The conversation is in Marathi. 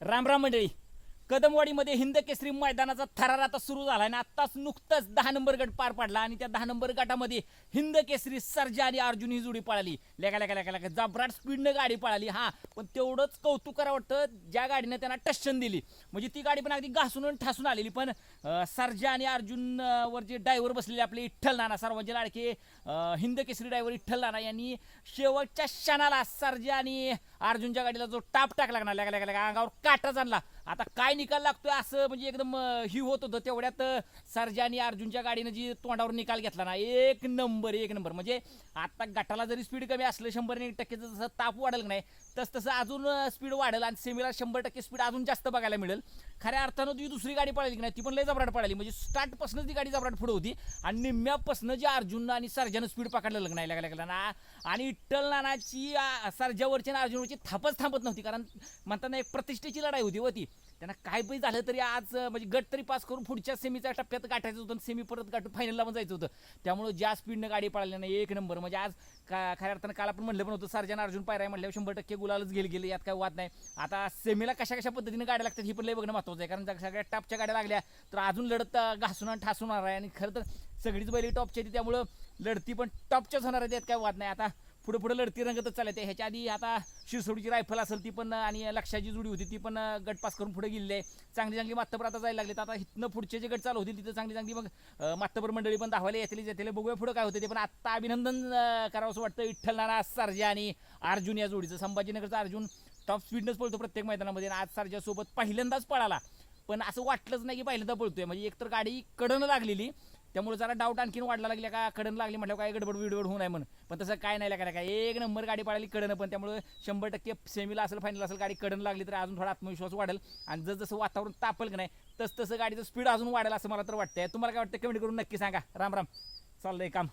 राम राम मंडळी. कदमवाडीमध्ये हिंद केसरी मैदानाचा थरार आता सुरू झाला आणि आत्ताच नुकतंच दहा नंबर गट पार पडला आणि त्या दहा नंबर गटामध्ये हिंद केसरी सर्जा आणि अर्जुन ही जोडी पळाली. लेका लेका लेका लेका जबराट स्पीडनं गाडी पळाली हा. पण तेवढंच कौतुक करावं वाटतं ज्या गाडीनं त्यांना टशन दिली. म्हणजे ती गाडी पण अगदी घासून आणि ठासून आलेली पण सर्जा आणि अर्जुनवर जे ड्रायव्हर बसलेले आपले इठ्ठल नाना सर्वांचे लाडके हिंद केसरी ड्रायव्हर इठ्ठल नाना यांनी शेवटच्या क्षणाला सर्जा आणि अर्जुनच्या गाडीला जो टाप टाकला ना लेका लेका लेका अंगावर काटाच आणला आता काय निकाल लागतोय असं म्हणजे एकदम अं, ही होत होतं तेवढ्यात अं, सर्जा आणि अर्जुनच्या गाडीनं जी तोंडावर निकाल घेतला ना एक नंबर एक नंबर. म्हणजे आता गटाला जरी स्पीड कमी असलं शंभर एक टक्के जसं ताप वाढेल नाही तस तसं अजून स्पीड वाढेल आणि सेमीला शंभर टक्के स्पीड अजून जास्त बघायला मिळेल. खऱ्या अर्थानं ती दुसरी गाडी पळाली की नाही ती पण लय जबराट पळाली. म्हणजे स्टार्टपासूनच ती गाडी जबराट पुढे होती आणि निम्म्यापासून जी अर्जुन आणि सर्जानं स्पीड पकडलं नाही लागला लागला ना आणि इट्टल नानाची आ, सर्जावरची आणि अर्जुनवरची थापच थांबत नव्हती. कारण म्हणताना एक प्रतिष्ठेची लढाई होती व ती. त्यांना काय पण झालं तरी आज म्हणजे गट तरी पास करून पुढच्या सेमीच्या टप्प्यात गाठायचं होतं सेमी परत गाठून फायनलला पण जायचं होतं. त्यामुळे ज्या स्पीडनं गाडी पळाली नाही एक नंबर म्हणजे आज का खऱ्या अर्थानं काल आपण म्हणलं पण होतं सर्जन अर्जुन पायराय म्हटल्यावर शंभर टक्के गुलालच गेले गेले यात काय वाद नाही. आता सेमीला कशा कशा पद्धतीने गाड्या लागतात ही पण लय बघणं महत्वाचं आहे. कारण जर सगळ्या टॉपच्या गाड्या लागल्या तर अजून लढत घासून आणि ठासून होणार आहे. आणि खरं तर सगळीच बैली टॉपची होती त्यामुळं लढती पण टॉपच्याच होणार आहे त्यात काय वाद नाही. आता पुढे पुढे लढती रंगतच चालत आहे ह्याच्या आधी आता शिरसोडीची रायफल असेल ती पण आणि लक्षाची जुडी होती ती पण गटपास करून पुढे गेलेली. आहे चांगली चांगली मात्तबर आता जायला लागली आता इथनं पुढचे जे गट चालू होतील तिथं चांगली चांगली मग मातबर मात्तबर मंडळी पण धावायला येतील येतील. बघूया पुढे काय होतं ते. पण आत्ता अभिनंदन करावं असं वाटतं. विठ्ठल नाना सारजा आणि अर्जुन या जोडीचं. संभाजीनगरचा अर्जुन टॉप स्पीडनंच पळतो प्रत्येक मैदानामध्ये. आणि आज सर्जासोबत पहिल्यांदाच पळाला. पण असं वाटलंच नाही की पहिल्यांदा पळतोय. म्हणजे एकतर गाडी कडनं लागलेली त्यामुळे जरा डाऊट आणखीन वाढला लागल्या का कडन लागली म्हटलं काय गडबड बिडबड होऊ नये म्हणून. पण तसं काय नाही लागला काय एक नंबर गाडी पाडली कडनं पण त्यामुळे शंभर टक्के सेमीला असेल फायनल असेल गाडी कडन लागली तर अजून थोडा आत्मविश्वास वाढेल. आणि जसं जसं वातावरण तापल की नाही तसं तसं गाडीचं स्पीड अजून वाढेल असं मला तर वाटतंय. तुम्हाला काय वाटतं कमेंट करून नक्की सांगा. राम राम. चाललंय काम.